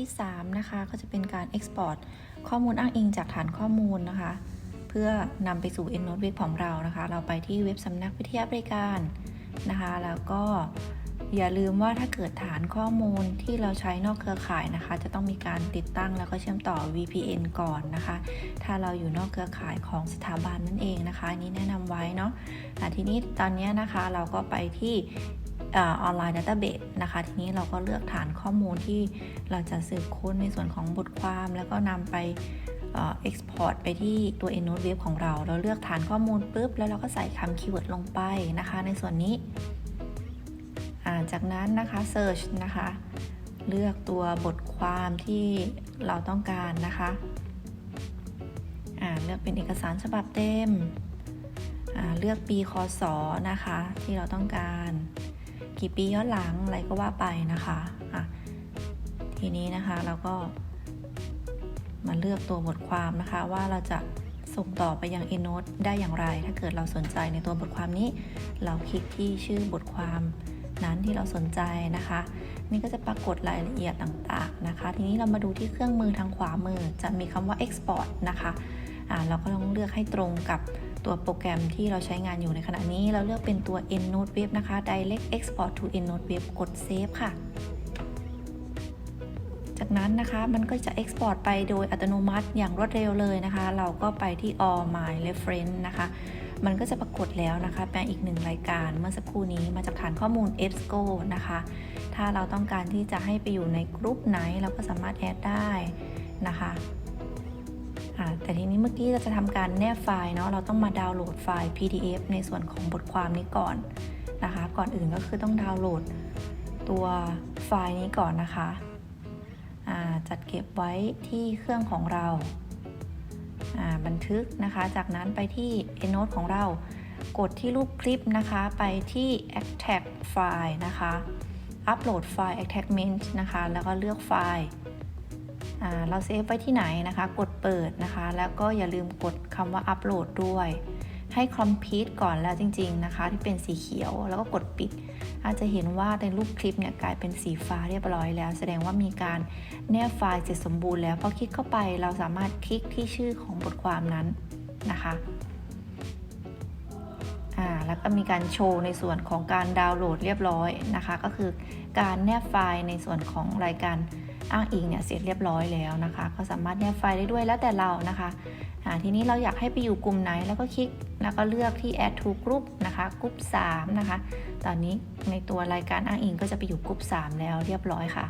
ที่ 3 นะคะ ก็จะเป็นการ Export ข้อมูลอ้างอิงจากฐานข้อมูลนะคะ เพื่อนำไปสู่ EndNote Web ของเรานะคะ เราไปที่เว็บสำนักวิทยาบริการนะคะ แล้วก็อย่าลืมว่าถ้าเกิดฐานข้อมูลที่เราใช้นอกเครือข่ายนะคะ จะต้องมีการติดตั้งแล้วก็เชื่อมต่อ VPN ก่อนนะคะ ถ้าเราอยู่นอกเครือข่ายของสถาบันนั่นเองนะคะนี้แนะนำไว้เนาะอะทีนี้ตอนนี้นะคะเราก็ไปที่ ออนไลน์ดัตเตอร์เบสนะคะ ทีนี้เราก็เลือกฐานข้อมูลที่เราจะสืบค้นในส่วนของบทความ แล้วก็นำไปเอ่อ export ไปที่ตัว EndNote Web ของเรา เราเลือกฐานข้อมูลปุ๊บ แล้วเราก็ใส่คำคีย์เวิร์ดลงไปนะคะ ในส่วนนี้ จากนั้นนะคะ search นะคะ เลือกตัวบทความที่เราต้องการนะคะเลือกเป็นเอกสารฉบับเต็ม เลือกปีคศนะคะ ที่เราต้องการ กี่ปีย้อนหลังอะไรก็ว่าไปนะคะอะทีนี้นะคะเราก็มาเลือกตัวบทความนะคะว่าเราจะส่งต่อไปยัง EndNote ได้อย่างไร ถ้าเกิดเราสนใจในตัวบทความนี้ เราคลิกที่ชื่อบทความนั้นที่เราสนใจนะคะ นี่ก็จะปรากฏรายละเอียดต่างๆนะคะ ทีนี้เรามาดูที่เครื่องมือทางขวามือจะมีคำว่า export นะคะอ่าเราก็ต้องเลือกให้ตรงกับ ตัวโปรแกรมที่เราใช้งานอยู่ในขณะนี้ เราเลือกเป็นตัว EndNote Web นะคะ Direct Export to EndNote Web กด Save ค่ะ จากนั้นนะคะมันก็จะ Export ไปโดยอัตโนมัติอย่างรวดเร็วเลยนะคะ เราก็ไปที่ All My Reference นะคะ มันก็จะปรากฏแล้วนะคะเป็นอีกหนึ่งรายการเมื่อสักครู่นี้มาจากฐานข้อมูล EBSCO นะคะ ถ้าเราต้องการที่จะให้ไปอยู่ในกรุ๊ปไหน เราก็สามารถแอดได้นะคะ เมื่อกี้เราจะทำการแนบไฟล์เนาะเราต้องมาดาวน์โหลดไฟล์ PDF ในส่วนของบทความนี้ก่อนนะคะ ก่อนอื่นก็คือต้องดาวน์โหลดตัวไฟล์นี้ก่อนนะคะอ่าจัดเก็บไว้ที่เครื่องของเราอ่าบันทึกนะคะ จากนั้นไปที่ EndNote ของเรา กดที่รูปคลิปนะคะ ไปที่ Extract File นะคะ Upload File Attachment นะคะ แล้วก็เลือกไฟล์ เราเซฟไว้ที่ไหนนะคะ กดเปิดนะคะ แล้วก็อย่าลืมกดคำว่า Upload ด้วย ให้ Complete ก่อนแล้วจริง ๆนะคะ ที่เป็นสีเขียวแล้วก็กดปิด อาจจะเห็นว่าในรูปคลิปเนี่ยกลายเป็นสีฟ้าเรียบร้อยแล้ว แสดงว่ามีการแนบไฟล์เสร็จสมบูรณ์แล้วพอคลิกเข้าไปเราสามารถคลิกที่ชื่อของบทความนั้นนะคะแล้วก็มีการโชว์ในส่วนของการดาวน์โหลดเรียบร้อยนะคะ ก็คือการแนบไฟล์ในส่วนของรายการ อ้างอิงเนี่ยเสร็จเรียบร้อยแล้วนะคะ ก็สามารถแนบไฟล์ได้ด้วยแล้วแต่เรานะคะทีนี้เราอยากให้ไปอยู่กลุ่มไหนแล้วก็คลิกแล้วก็เลือกที่ add to group นะคะกลุ่ม3นะคะ ตอนนี้ในตัวรายการอ้างอิงก็จะไปอยู่กลุ่ม3แล้วเรียบร้อยค่ะ